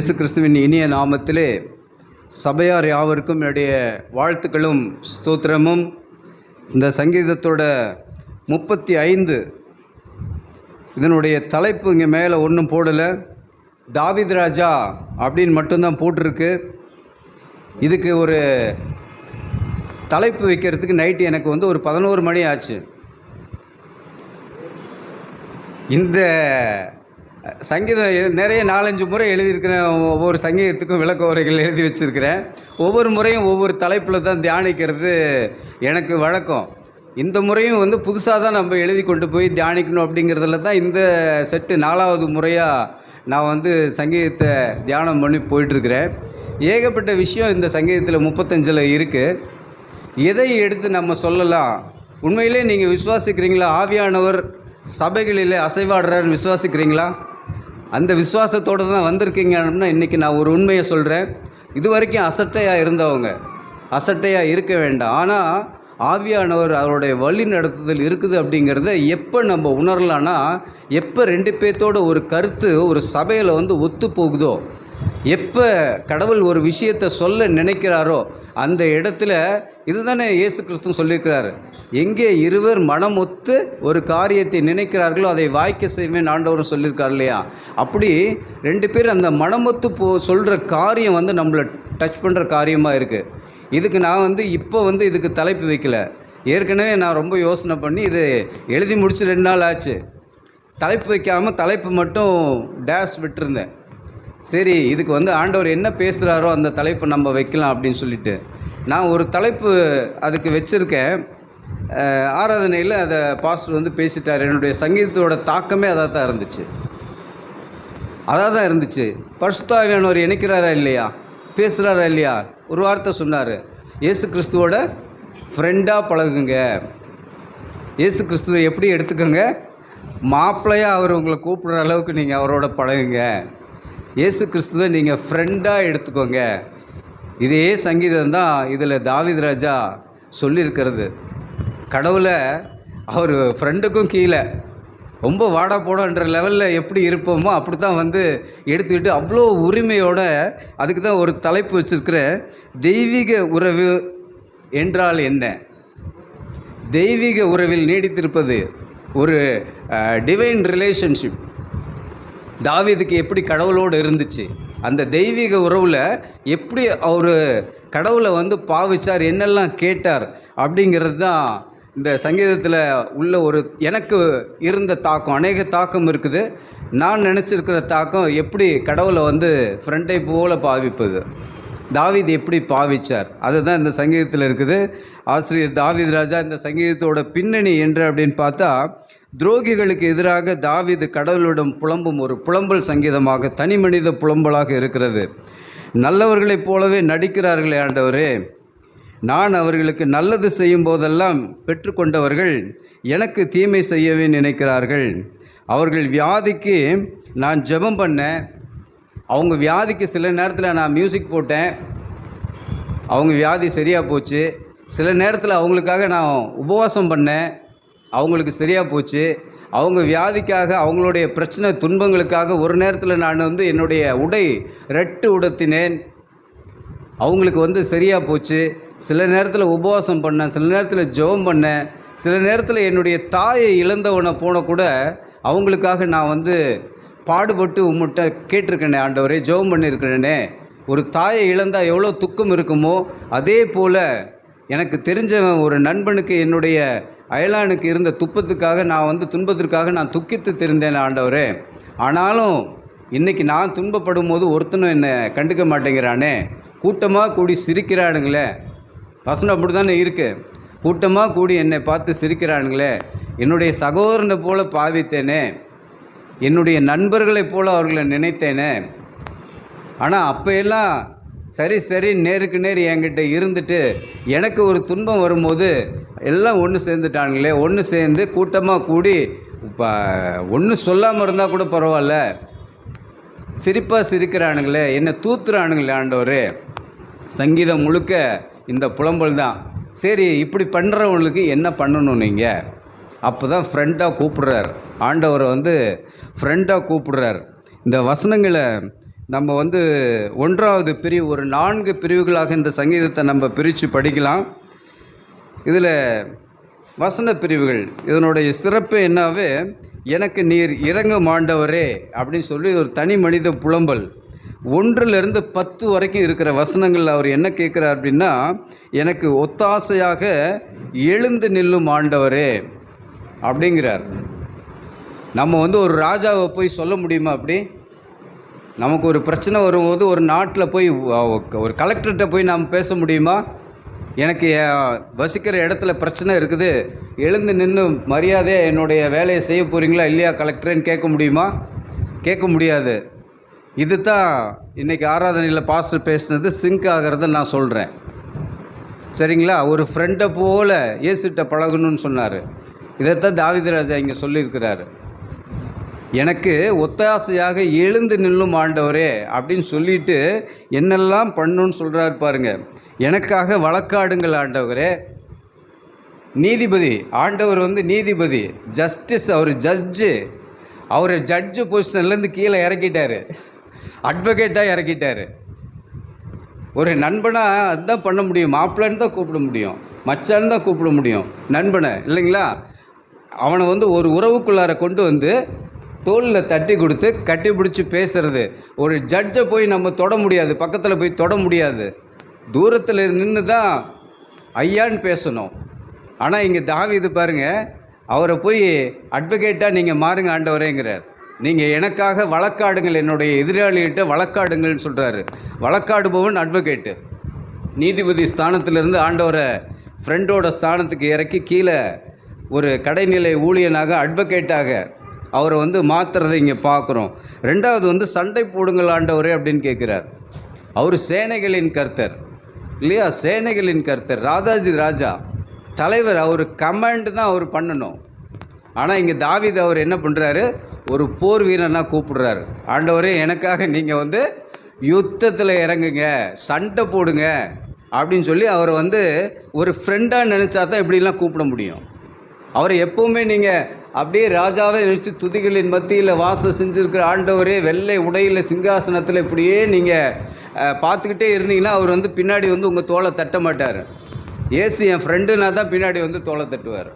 இயேசு கிறிஸ்துவின் இனிய நாமத்திலே சபையார் யாவருக்கும் என்னுடைய வாழ்த்துக்களும் ஸ்தோத்திரமும். இந்த சங்கீதத்தோட முப்பத்தி ஐந்து இதனுடைய தலைப்பு இங்கே மேலே ஒன்றும் போடலை. தாவித் ராஜா அப்படின்னு மட்டும்தான் போட்டிருக்கு. இதுக்கு ஒரு தலைப்பு வைக்கிறதுக்கு நைட்டு எனக்கு வந்து ஒரு பதினோரு மணி ஆச்சு. இந்த சங்கீதம் எழு- நிறைய நாலஞ்சு முறை எழுதியிருக்கிறேன் ஒவ்வொரு சங்கீதத்துக்கும் விளக்க உரைகள் எழுதி வச்சுருக்கிறேன். ஒவ்வொரு முறையும் ஒவ்வொரு தலைப்பில் தான் தியானிக்கிறது எனக்கு வழக்கம். இந்த முறையும் வந்து புதுசாக தான் நம்ம எழுதி கொண்டு போய் தியானிக்கணும் அப்படிங்கிறதுல தான் இந்த செட்டு நாலாவது முறையாக நான் வந்து சங்கீதத்தை தியானம் பண்ணி போயிட்டுருக்கிறேன். ஏகப்பட்ட விஷயம் இந்த சங்கீதத்தில் முப்பத்தஞ்சில் இருக்குது எதை எடுத்து நம்ம சொல்லலாம்? உண்மையிலே நீங்கள் விசுவாசிக்கிறீங்களா? ஆவியானவர் சபைகளிலே அசைவாடுறாருன்னு விசுவாசிக்கிறீங்களா? அந்த விசுவாசத்தோடு தான் வந்திருக்கீங்க அப்படின்னா இன்றைக்கி நான் ஒரு உண்மையை சொல்கிறேன் இது வரைக்கும் அசட்டையாக இருந்தவங்க அசட்டையாக இருக்க வேண்டாம். ஆனால் ஆவியானவர் அவருடைய வழி நடத்துதல் இருக்குது அப்படிங்கிறத எப்போ நம்ம உணரலான்னா எப்போ ரெண்டு பேர்த்தோட ஒரு கருத்து ஒரு சபையில் வந்து ஒத்து போகுதோ எப்போ கடவுள் ஒரு விஷயத்தை சொல்ல நினைக்கிறாரோ அந்த இடத்துல இதுதானே இயேசு கிறிஸ்து சொல்லியிருக்கிறாரு. எங்கே இருவர் மனம் ஒத்து ஒரு காரியத்தை நினைக்கிறார்களோ அதை வாய்க்க செய்வேன் ஆண்டவரும் சொல்லியிருக்கார் இல்லையா? அப்படி ரெண்டு பேர் அந்த மனமொத்து போ சொல்கிற காரியம் வந்து நம்மளை டச் பண்ணுற காரியமாக இருக்குது இதுக்கு நான் வந்து இப்போ வந்து இதுக்கு தலைப்பு வைக்கல. ஏற்கனவே நான் ரொம்ப யோசனை பண்ணி இது எழுதி முடிச்சு ரெண்டு நாள் ஆச்சு. தலைப்பு வைக்காமல் தலைப்பு மட்டும் டேஷ் விட்டுருந்தேன். சரி இதுக்கு வந்து ஆண்டவர் என்ன பேசுகிறாரோ அந்த தலைப்பை நம்ம வைக்கலாம் அப்படின்னு சொல்லிட்டு. நான் ஒரு தலைப்பு அதுக்கு வச்சுருக்கேன். ஆராதனையில் அதை பாஸ்டர் வந்து பேசிட்டார். என்னுடைய சங்கீதத்தோட தாக்கமே அதாக தான் இருந்துச்சு. அதாக தான் இருந்துச்சு. பரிசுத்தாவியானவர் இணைக்கிறாரா இல்லையா? பேசுகிறாரா இல்லையா? ஒரு வார்த்தை சொன்னார். இயேசு கிறிஸ்துவோட ஃப்ரெண்டாக பழகுங்க. இயேசு கிறிஸ்துவை எப்படி எடுத்துக்கோங்க? மாப்பிள்ளையாக அவர் உங்களை கூப்பிடுற அளவுக்கு நீங்கள் அவரோட பழகுங்க. இயேசு கிறிஸ்துவை நீங்கள் ஃப்ரெண்டாக எடுத்துக்கோங்க. இதே சங்கீதம் தான் இதில் தாவிதராஜா சொல்லியிருக்கிறது. கடவுளை அவர் ஃப்ரெண்டுக்கும் கீழே. ரொம்ப வாடா போடன்ற லெவலில் எப்படி இருப்போமோ அப்படி தான் வந்து எடுத்துக்கிட்டு அவ்வளோ உரிமையோட அதுக்கு தான் ஒரு தலைப்பு வச்சுருக்கிற தெய்வீக உறவு என்றால் என்ன? தெய்வீக உறவில் நீடித்திருப்பது ஒரு டிவைன் ரிலேஷன்ஷிப் தாவீதுக்கு எப்படி கடவுளோடு இருந்துச்சு? அந்த தெய்வீக உறவில் எப்படி அவர் கடவுளை வந்து பாவிச்சார் என்னெல்லாம் கேட்டார் அப்படிங்கிறது தான் இந்த சங்கீதத்தில் உள்ள ஒரு எனக்கு இருந்த தாக்கம் அநேக தாக்கம் இருக்குது. நான் நினச்சிருக்கிற தாக்கம் எப்படி கடவுளை வந்து ஃப்ரெண்டை போல பாவிப்பது? தாவித் எப்படி பாவிச்சார்? அதுதான் இந்த சங்கீதத்தில் இருக்குது. ஆசிரியர் தாவீது ராஜா இந்த சங்கீதத்தோட பின்னணி என்று அப்படின்னு பார்த்தா துரோகிகளுக்கு எதிராக தாவிது கடவுளிடம் புலம்பும் ஒரு புலம்பல் சங்கீதமாக தனி மனித புலம்பலாக இருக்கிறது. நல்லவர்களைப் போலவே நடிக்கிறார்களே ஆண்டவரே. நான் அவர்களுக்கு நல்லது செய்யும் போதெல்லாம் பெற்றுக்கொண்டவர்கள் எனக்கு தீமை செய்யவே நினைக்கிறார்கள். அவர்கள் வியாதிக்கு நான் ஜெபம் பண்ணேன். அவங்க வியாதிக்கு சில நேரத்தில் நான் மியூசிக் போட்டேன். அவங்க வியாதி சரியாக போச்சு. சில நேரத்தில் அவங்களுக்காக நான் உபவாசம் பண்ணேன். அவங்களுக்கு சரியாக போச்சு. அவங்க வியாதிக்காக அவங்களுடைய பிரச்சனை துன்பங்களுக்காக ஒரு நேரத்தில் நான் வந்து என்னுடைய உடை ரெட்டு உடுத்தினேன். அவங்களுக்கு வந்து சரியாக போச்சு. சில நேரத்தில் உபவாசம் பண்ணேன். சில நேரத்தில் ஜெபம் பண்ணேன். சில நேரத்தில் என்னுடைய தாயை இழந்தவனை போன கூட அவங்களுக்காக நான் வந்து பாடுபட்டு உம்மிட்ட கேட்டிருக்கேனே ஆண்டவரே ஜெபம் பண்ணியிருக்கிறேனே. ஒரு தாயை இழந்தால் எவ்வளோ துக்கம் இருக்குமோ அதே போல் எனக்கு தெரிஞ்சவன் ஒரு நண்பனுக்கு என்னுடைய அயலானுக்கு இருந்த துப்பத்துக்காக நான் வந்து துன்பத்திற்காக நான் துக்கித்து தெரிந்தேன் ஆண்டவரே. ஆனாலும் இன்றைக்கி நான் துன்பப்படும் போது ஒருத்தனும் என்னை கண்டுக்க மாட்டேங்கிறானே. கூட்டமாக கூடி சிரிக்கிறானுங்களே. வசனம் அப்படி தானே இருக்குது கூட்டமாக கூடி என்னை பார்த்து சிரிக்கிறானுங்களே. என்னுடைய சகோதரனை போல பாவித்தேனே. என்னுடைய நண்பர்களைப் போல அவர்களை நினைத்தேனே. ஆனால் அப்போ எல்லாம் சரி சரி நேருக்கு நேர் என்கிட்ட இருந்துட்டு எனக்கு ஒரு துன்பம் வரும்போது எல்லாம் ஒன்று சேர்ந்துட்டானுங்களே ஒன்று சேர்ந்து கூட்டமாக கூடி இப்போ ஒன்று சொல்லாமல் இருந்தால் கூட பரவாயில்ல. சிரிப்பாக சிரிக்கிறானுங்களே என்னை தூத்துறானுங்களே ஆண்டவர். சங்கீதம் முழுக்க இந்த புலம்பல் தான். சரி இப்படி பண்ணுறவங்களுக்கு என்ன பண்ணணும் நீங்கள் அப்போ தான் ஃப்ரெண்டாக கூப்பிடுறார். ஆண்டவரை வந்து ஃப்ரெண்டாக கூப்பிடுறார். இந்த வசனங்களை நம்ம வந்து ஒன்றாவது பிரிவு ஒரு நான்கு பிரிவுகளாக இந்த சங்கீதத்தை நம்ம பிரித்து படிக்கலாம். இதில் வசன பிரிவுகள் இதனுடைய சிறப்பு என்னாவே எனக்கு நீர் இறங்க மாண்டவரே அப்படின்னு சொல்லி ஒரு தனி மனித புலம்பல். ஒன்றிலிருந்து பத்து வரைக்கும் இருக்கிற வசனங்கள் அவர் என்ன கேட்குறார் அப்படின்னா எனக்கு ஒத்தாசையாக எழுந்து நில்லும் ஆண்டவரே அப்படிங்கிறார். நம்ம வந்து ஒரு ராஜாவை போய் சொல்ல முடியுமா அப்படி? நமக்கு ஒரு பிரச்சனை வரும்போது ஒரு நாட்டில் போய் ஒரு கலெக்டர்கிட்ட போய் நாம் பேச முடியுமா? எனக்கு வசிக்கிற இடத்துல பிரச்சனை இருக்குது. எழுந்து நின்று மரியாதையாக என்னுடைய வேலையை செய்ய போகிறீங்களா இல்லையா கலெக்டரேன்னு கேட்க முடியுமா? கேட்க முடியாது. இது தான் இன்றைக்கி ஆராதனையில் பாஸ்டர் பேசுனது சிங்க் ஆகிறத நான் சொல்கிறேன் சரிங்களா? ஒரு ஃப்ரெண்டை போல் ஏசிட்ட பழகணும்னு சொன்னார். இதைத்தான் தாவிதராஜா இங்கே சொல்லியிருக்கிறாரு. எனக்கு ஒத்தாசையாக எழுந்து நில்லும் ஆண்டவரே அப்படின்னு சொல்லிட்டு என்னெல்லாம் பண்ணுன்னு சொல்கிறாரு பாருங்க. எனக்காக வழக்காடுங்கள் ஆண்டவரே. நீதிபதி ஆண்டவர் வந்து நீதிபதி ஜஸ்டிஸ் அவர் ஜட்ஜு அவர் ஜட்ஜு பொசிஷன்லேருந்து கீழே இறக்கிட்டார். அட்வொகேட்டாக இறக்கிட்டாரு. ஒரு நண்பனாக அதுதான் பண்ண முடியும். மாப்பிள்ளன்னு தான் கூப்பிட முடியும். மச்சான்னு தான் கூப்பிட முடியும். நண்பனை இல்லைங்களா? அவனை வந்து ஒரு உறவுக்குள்ளார கொண்டு வந்து தோலில் தட்டி கொடுத்து கட்டி பிடிச்சி பேசுறது. ஒரு ஜட்ஜை போய் நம்ம தொட முடியாது. பக்கத்தில் போய் தொட முடியாது. தூரத்தில் நின்று தான் ஐயான்னு பேசணும். ஆனால் இங்கே தாங் இது பாருங்கள் அவரை போய் அட்வொகேட்டாக நீங்கள் மாறுங்க ஆண்டவரேங்கிறார். நீங்கள் எனக்காக வழக்காடுங்கள் என்னுடைய எதிராளிகிட்ட வழக்காடுங்கள்னு சொல்கிறாரு வழக்காடுபவன் அட்வொகேட்டு நீதிபதி ஸ்தானத்திலிருந்து ஆண்டவரை ஃப்ரெண்டோட ஸ்தானத்துக்கு இறக்கி கீழே ஒரு கடைநிலை ஊழியனாக அட்வொகேட்டாக அவரை வந்து மாற்றுறதை இங்கே பார்க்குறோம் ரெண்டாவது வந்து சண்டை போடுங்கள் ஆண்டவரே அப்படின்னு கேட்குறார் அவர் சேனைகளின் கர்த்தர். இல்லையா? சேனைகளின் கர்த்தர். ராதாஜி ராஜா. தலைவர் அவர் கமாண்டு தான் அவர் பண்ணணும். ஆனால் இங்கே தாவித் அவர் என்ன பண்ணுறாரு ஒரு போர் வீரனாக கூப்பிடுறாரு. ஆண்டவரே எனக்காக நீங்கள் வந்து யுத்தத்தில் இறங்குங்க சண்டை போடுங்க அப்படின்னு சொல்லி அவரை வந்து ஒரு ஃப்ரெண்டாக நினச்சா தான் இப்படிலாம் கூப்பிட முடியும். அவரை எப்போவுமே நீங்கள் அப்படியே ராஜாவே நினச்சி துதிகளின் மத்தியில் வாசம் செஞ்சுருக்கிற ஆண்டவரே வெள்ளை உடையில் சிங்காசனத்தில் இப்படியே நீங்கள் பார்த்துக்கிட்டே இருந்தீங்கன்னா அவர் வந்து பின்னாடி வந்து உங்கள் தோலை தட்ட மாட்டார். ஏசு என் ஃப்ரெண்டுனா தான் பின்னாடி வந்து தோலை தட்டுவார்.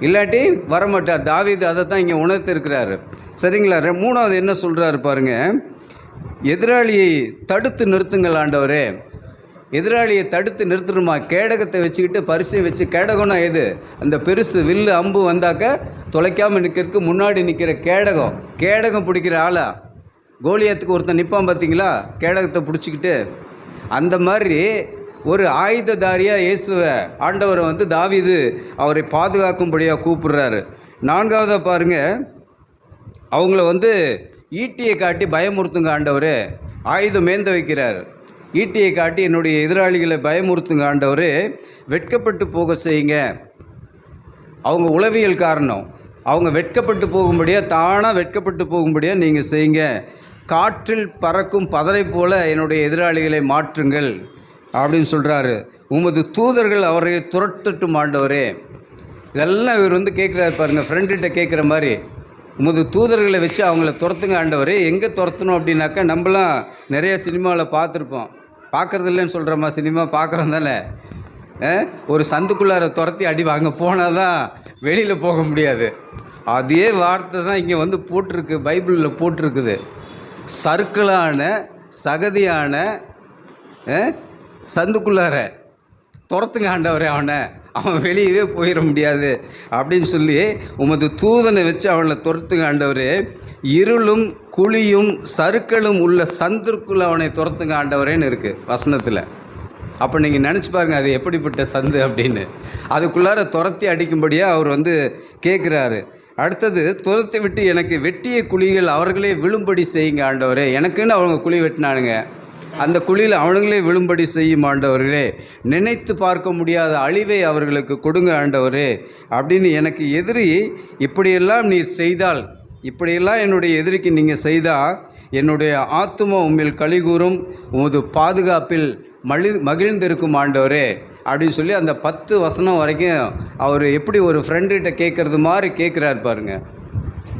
இல்லாட்டி வரமாட்டார். தாவீது அதை தான் இங்கே உணர்த்திருக்கிறாரு. சரிங்களா? ரெ- மூணாவது என்ன சொல்கிறாரு பாருங்கள் எதிராளியை தடுத்து நிறுத்துங்கள் ஆண்டவரே. எதிராளியை தடுத்து நிறுத்தணுமா? கேடகத்தை வச்சுக்கிட்டு பரிசை வச்சு கேடகம்னா எது? அந்த பெருசு வில்லு அம்பு வந்தாக்க தொலைக்காமல் நிற்கிறதுக்கு முன்னாடி நிற்கிற கேடகம். கேடகம் பிடிக்கிற ஆளா? கோலியத்துக்கு ஒருத்தன் நிற்பான் பார்த்தீங்களா? கேடகத்தை பிடிச்சிக்கிட்டு. அந்த மாதிரி ஒரு ஆயுததாரியாக இயேசுவை ஆண்டவரை வந்து தாவிது அவரை பாதுகாக்கும்படியாக கூப்பிடுறாரு. நான்காவதாக பாருங்க. அவங்கள வந்து ஈட்டியை காட்டி பயமுறுத்துங்க ஆண்டவரே. ஆயுதம் மேந்த வைக்கிறார். ஈட்டியை காட்டி என்னுடைய எதிராளிகளை பயமுறுத்துங்க ஆண்டவரே. வெட்கப்பட்டு போக செய்யுங்க. அவங்க உளவியல் காரணம். அவங்க வெட்கப்பட்டு போகும்படியாக தானாக வெட்கப்பட்டு போகும்படியாக நீங்கள் செய்யுங்க. காற்றில் பறக்கும் பதரை போல என்னுடைய எதிராளிகளை மாற்றுங்கள் அப்படின்னு சொல்கிறாரு உமது தூதர்கள் அவரை துரத்தட்டும் ஆண்டவரே. இதெல்லாம் இவர் வந்து கேட்குறாரு பாருங்க ஃப்ரெண்டுகிட்ட கேட்குற மாதிரி. உமது தூதர்களை வச்சு அவங்கள துரத்துங்க ஆண்டவரே. எங்கே துரத்தணும் அப்படின்னாக்கா நம்மளாம் நிறைய சினிமாவில் பார்த்துருப்போம். பார்க்குறது இல்லைன்னு சொல்கிறோமா சினிமா பார்க்குறோம் தானே? ஒரு சந்துக்குள்ளார துரத்தி அடி வாங்க போனால் தான் வெளியில் போக முடியாது. அதே வார்த்தை தான் இங்கே வந்து போட்டிருக்கு பைபிளில் போட்டிருக்குது. சர்க்கிளான சகதியான சந்துக்குள்ளார துரத்துங்க ஆண்டவரே அவனை. அவன் வெளியவே போயிட முடியாது. அப்படின்னு சொல்லி உமது தூதனை வச்சு அவனை துரத்துங்க ஆண்டவரே. இருளும் குழியும் சறுக்களும் உள்ள சந்திற்குள்ள அவனை துரத்துங்க ஆண்டவரேன்னு இருக்குது வசனத்தில். அப்போ நீங்கள் நினச்சி பாருங்கள் அது எப்படிப்பட்ட சந்து அப்படின்னு. அதுக்குள்ளார துரத்தி அடிக்கும்படியாக அவர் வந்து கேட்குறாரு அடுத்தது துரத்தி விட்டு எனக்கு வெட்டிய குழிகள் அவர்களே விழும்படி செய்யுங்க ஆண்டவரே. எனக்குன்னு அவங்க குழி வெட்டினானுங்க. அந்த குழியில் அவனுங்களே விழும்படி செய்யும் ஆண்டவர்களே நினைத்து பார்க்க முடியாத அழிவை அவர்களுக்கு கொடுங்க ஆண்டவரே அப்படின்னு எனக்கு எதிரி இப்படியெல்லாம் நீ செய்தால் இப்படியெல்லாம் என்னுடைய எதிரிக்கு நீங்கள் செய்தால் என்னுடைய ஆத்தும உம்மில் கழிகூறும் உமது பாதுகாப்பில் மழி மகிழ்ந்திருக்கும் ஆண்டவரே அப்படின்னு சொல்லி அந்த பத்து வசனம் வரைக்கும் அவர் எப்படி ஒரு ஃப்ரெண்டுகிட்ட கேட்குறது மாதிரி கேட்குறாரு பாருங்க.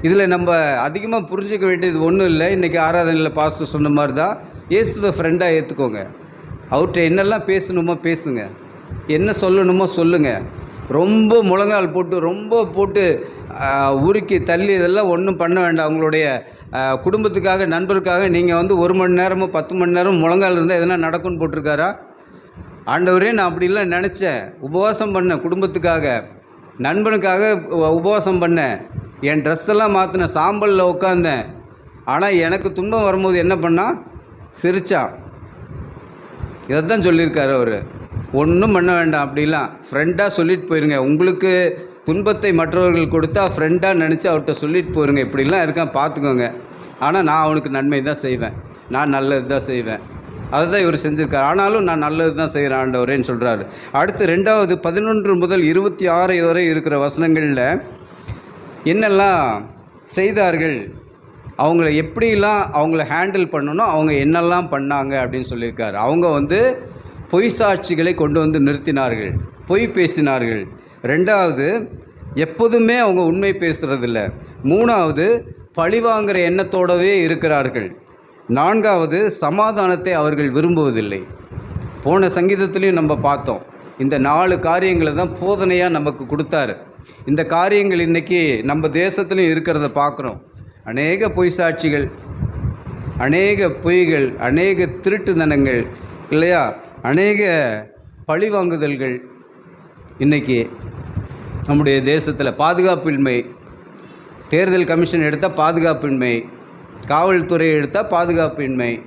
இதில் நம்ம அதிகமாக புரிஞ்சுக்க வேண்டியது ஒன்றும் இல்லை இன்றைக்கி ஆராதனையில் பாஸ்டர் சொன்ன மாதிரி தான் இயேசுவை ஃப்ரெண்டாக ஏற்றுக்கோங்க அவர்கிட்ட என்னெல்லாம் பேசணுமோ பேசுங்க. என்ன சொல்லணுமோ சொல்லுங்கள் ரொம்ப முழங்கால் போட்டு ரொம்ப போட்டு உருக்கி தள்ளி இதெல்லாம் ஒன்றும் பண்ண வேண்டாம். அவங்களுடைய குடும்பத்துக்காக நண்பருக்காக நீங்கள் வந்து ஒரு மணி நேரமோ பத்து மணி நேரம் முழங்கால் இருந்தால் எதனா நடக்கும்னு போட்டிருக்காரா? ஆண்டவரே நான் அப்படிலாம் நினச்சேன். உபவாசம் பண்ணேன் குடும்பத்துக்காக நண்பனுக்காக உபவாசம் பண்ணேன் என் ட்ரெஸ் எல்லாம் மாற்றினேன் சாம்பலில் உட்காந்தேன் ஆனால் எனக்கு துன்பம் வரும்போது என்ன பண்ணால் சிரித்தான் இதை தான் சொல்லியிருக்காரு அவர். ஒன்றும் பண்ண வேண்டாம் அப்படிலாம். ஃப்ரெண்டாக சொல்லிட்டு போயிருங்க. உங்களுக்கு துன்பத்தை மற்றவர்கள் கொடுத்தா ஃப்ரெண்டாக நினச்சி அவர்கிட்ட சொல்லிட்டு போயிருங்க. இப்படிலாம் இருக்கான் பார்த்துக்கோங்க. ஆனால் நான் அவனுக்கு நன்மை தான் செய்வேன். நான் நல்லது தான் செய்வேன். அதை தான் இவர் செஞ்சுருக்கார். ஆனாலும் நான் நல்லது தான் செய்கிறேன் ஆண்டவரேன்னு சொல்கிறாரு அடுத்து ரெண்டாவது பதினொன்று முதல் இருபத்தி ஆறு வரை இருக்கிற வசனங்களில் என்னெல்லாம் செய்தார்கள்? அவங்கள எப்படிலாம் அவங்கள ஹேண்டில் பண்ணணும் அவங்க என்னெல்லாம் பண்ணாங்க அப்படின்னு சொல்லியிருக்காரு. அவங்க வந்து பொய் சாட்சிகளை கொண்டு வந்து நிறுத்தினார்கள். பொய் பேசினார்கள். ரெண்டாவது எப்போதுமே அவங்க உண்மை பேசுகிறதில்ல மூணாவது பழிவாங்கிற எண்ணத்தோடவே இருக்கிறார்கள். நான்காவது சமாதானத்தை அவர்கள் விரும்புவதில்லை. போன சங்கீதத்துலேயும் நம்ம பார்த்தோம். இந்த நாலு காரியங்களை தான் போதனையாக நமக்கு கொடுத்தாரு. இந்த காரியங்கள் இன்றைக்கி நம்ம தேசத்துலையும் இருக்கிறத பார்க்குறோம். அநேக பொய் சாட்சிகள் அநேக பொய்கள் அநேக திருட்டுதனங்கள் இல்லையா? அநேக பழிவாங்குதல்கள் இன்றைக்கி நம்முடைய தேசத்தில் பாதுகாப்பின்மை தேர்தல் கமிஷன் எடுத்தால் பாதுகாப்பின்மை காவல்துறை எடுத்தால் பாதுகாப்பின்மை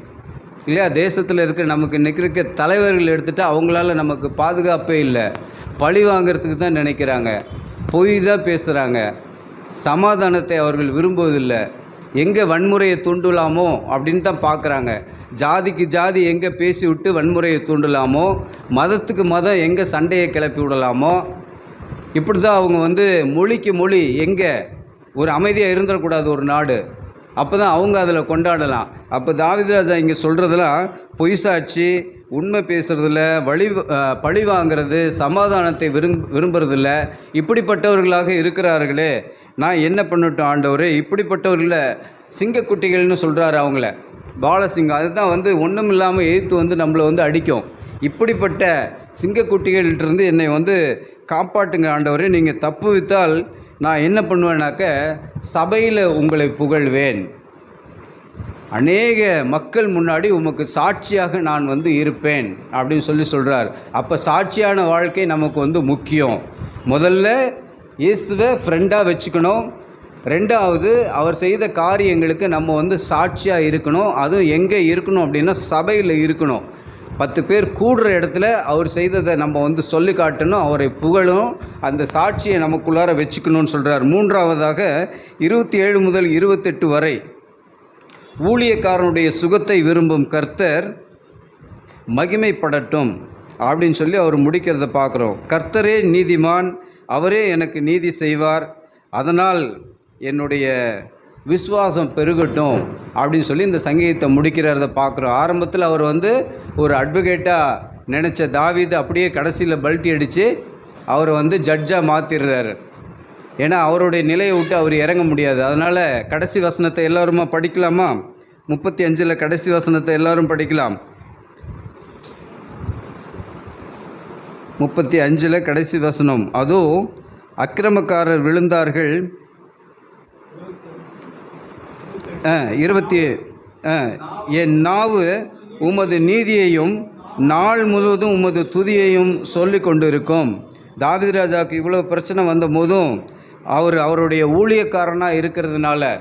இல்லையா? தேசத்தில் இருக்கிற நமக்கு இன்றைக்கி இருக்க தலைவர்கள் எடுத்துட்டா அவங்களால நமக்கு பாதுகாப்பே இல்லை. பழி வாங்கிறதுக்கு தான் நினைக்கிறாங்க. பொய் தான் பேசுகிறாங்க சமாதானத்தை அவர்கள் விரும்புவதில்லை. எங்கே வன்முறையை தூண்டலாமோ அப்படின்னு தான் பார்க்குறாங்க. ஜாதிக்கு ஜாதி எங்கே பேசி விட்டு வன்முறையை தூண்டலாமோ மதத்துக்கு மதம் எங்கே சண்டையை கிளப்பி விடலாமோ இப்படி தான் அவங்க வந்து மொழிக்கு மொழி எங்கே ஒரு அமைதியாக இருந்துடக்கூடாது ஒரு நாடு. அப்போ தான் அவங்க அதில் கொண்டாடலாம். அப்போ தாவிதராஜா இங்கே சொல்கிறதெல்லாம் பொய்சாட்சி உண்மை பேசுகிறதில்ல வழி பழி வாங்கிறது சமாதானத்தை விரும் விரும்புறதில்ல. இப்படிப்பட்டவர்களாக இருக்கிறார்களே. நான் என்ன பண்ணட்டும் ஆண்டவரே? இப்படிப்பட்டவர்களில் சிங்கக்குட்டிகள்னு சொல்கிறாரு அவங்கள. பாலசிங்கம் அதுதான் வந்து ஒன்றும் இல்லாமல் எதிர்த்து வந்து நம்மளை வந்து அடிக்கும். இப்படிப்பட்ட சிங்கக்குட்டிகள்கிட்டருந்து என்னை வந்து காப்பாட்டுங்க ஆண்டவரே. நீங்கள் தப்பு வித்தால் நான் என்ன பண்ணுவேன்னாக்க சபையில் உங்களை புகழ்வேன். அநேக மக்கள் முன்னாடி உமக்கு சாட்சியாக நான் வந்து இருப்பேன் அப்படின்னு சொல்லி சொல்கிறார் அப்போ சாட்சியான வாழ்க்கை நமக்கு வந்து முக்கியம். முதல்ல இயேசுவை ஃப்ரெண்டாக வச்சுக்கணும். ரெண்டாவது அவர் செய்த காரியங்களுக்கு நம்ம வந்து சாட்சியாக இருக்கணும். அதுவும் எங்கே இருக்கணும் அப்படின்னா சபையில் இருக்கணும். பத்து பேர் கூடுற இடத்துல அவர் செய்ததை நம்ம வந்து சொல்லி காட்டணும். அவரை புகழும். அந்த சாட்சியை நமக்குள்ளார வச்சுக்கணும்னு சொல்கிறார் மூன்றாவதாக இருபத்தி ஏழு முதல் இருபத்தெட்டு வரை ஊழியக்காரனுடைய சுகத்தை விரும்பும் கர்த்தர் மகிமைப்படட்டும் அப்படின்னு சொல்லி அவர் முடிக்கிறத பார்க்குறோம். கர்த்தரே நீதிமான் அவரே எனக்கு நீதி செய்வார். அதனால் என்னுடைய விசுவாசம் பெருகட்டும் அப்படின்னு சொல்லி இந்த சங்கீதத்தை முடிக்கிறத பார்க்குறோம் ஆரம்பத்தில் அவர் வந்து ஒரு அட்வொகேட்டாக நினச்ச தாவீது அப்படியே கடைசியில் பல்ட்டி அடித்து அவரை வந்து ஜட்ஜாக மாற்றிடுறாரு ஏன்னா அவருடைய நிலையை விட்டு அவர் இறங்க முடியாது. அதனால் கடைசி வசனத்தை எல்லோருமா படிக்கலாமா? முப்பத்தி அஞ்சில் கடைசி வசனத்தை எல்லாரும் படிக்கலாம். முப்பத்தி அஞ்சில் கடைசி வசனம். அதோ அக்கிரமக்காரர் விழுந்தார்கள். ஆ, இருபத்தி ஆ, என் நாவு உமது நீதியையும் நாள் முழுவதும் உமது துதியையும் சொல்லி கொண்டிருக்கும். தாவீது ராஜாவுக்கு இவ்வளோ பிரச்சனை வந்த போதும் அவர் அவருடைய ஊழியக்காரனாக இருக்கிறதுனால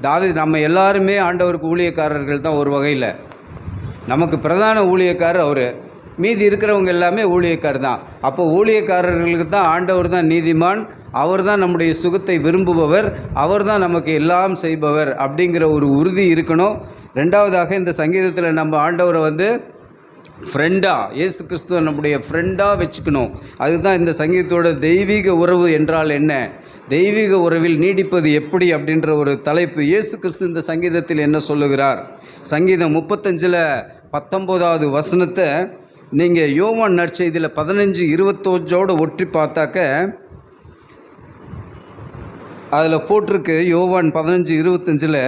தாவீது நம்ம எல்லாருமே ஆண்டவருக்கு ஊழியக்காரர்கள் தான் ஒரு வகையில். நமக்கு பிரதான ஊழியக்காரர் அவர். மீதி இருக்கிறவங்க எல்லாமே ஊழியக்காரர் தான். அப்போ ஊழியக்காரர்களுக்கு தான் ஆண்டவர் தான் நீதிமான் அவர் தான் நம்முடைய சுகத்தை விரும்புபவர் அவர் தான் நமக்கு எல்லாம் செய்பவர் அப்படிங்கிற ஒரு உறுதி இருக்கணும். ரெண்டாவதாக இந்த சங்கீதத்தில் நம்ம ஆண்டவரை வந்து ஃப்ரெண்டாக இயேசு கிறிஸ்துவ நம்முடைய ஃப்ரெண்டாக வச்சுக்கணும். அதுதான் இந்த சங்கீதத்தோட தெய்வீக உறவு என்றால் என்ன? தெய்வீக உறவில் நீடிப்பது எப்படி அப்படின்ற ஒரு தலைப்பு. இயேசு கிறிஸ்து இந்த சங்கீதத்தில் என்ன சொல்லுகிறார்? சங்கீதம் முப்பத்தஞ்சில் பத்தொம்போதாவது வசனத்தை நீங்கள் யோவான் நற்செய்தியில் பதினஞ்சு இருபத்தோஜோடு ஒற்றி பார்த்தாக்க அதில் போட்டிருக்கு யோவான் பதினஞ்சு இருபத்தஞ்சில்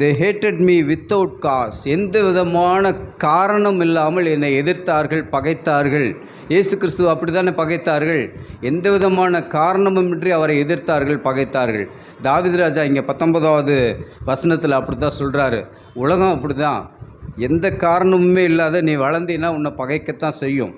they hated me without cause எந்த விதமான காரணம் இல்லாமல் என்னை எதிர்த்தார்கள் பகைத்தார்கள். இயேசு கிறிஸ்துவ அப்படி தானே பகைத்தார்கள்? எந்த விதமான காரணமுமின்றி அவரை எதிர்த்தார்கள் பகைத்தார்கள். தாவீது ராஜா இங்கே பத்தொன்பதாவது வசனத்தில் அப்படி தான் சொல்கிறாரு உலகம் அப்படி தான் எந்த காரணமுமே இல்லாத நீ வளர்ந்தீன்னா உன்னை பகைக்கத்தான் செய்யும்.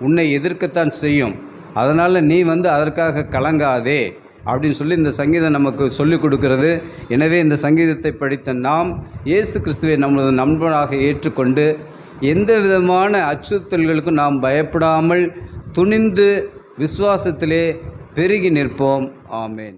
உன்னை எதிர்க்கத்தான் செய்யும். அதனால் நீ வந்து அதற்காக கலங்காதே அப்படின்னு சொல்லி இந்த சங்கீதம் நமக்கு சொல்லிக் கொடுக்கிறது. எனவே இந்த சங்கீதத்தை படித்த நாம் இயேசு கிறிஸ்துவை நம்மளது நண்பனாக ஏற்றுக்கொண்டு எந்த விதமான அச்சுறுத்தல்களுக்கும் நாம் பயப்படாமல் துணிந்து விசுவாசத்திலே பெருகி நிற்போம். ஆமேன்.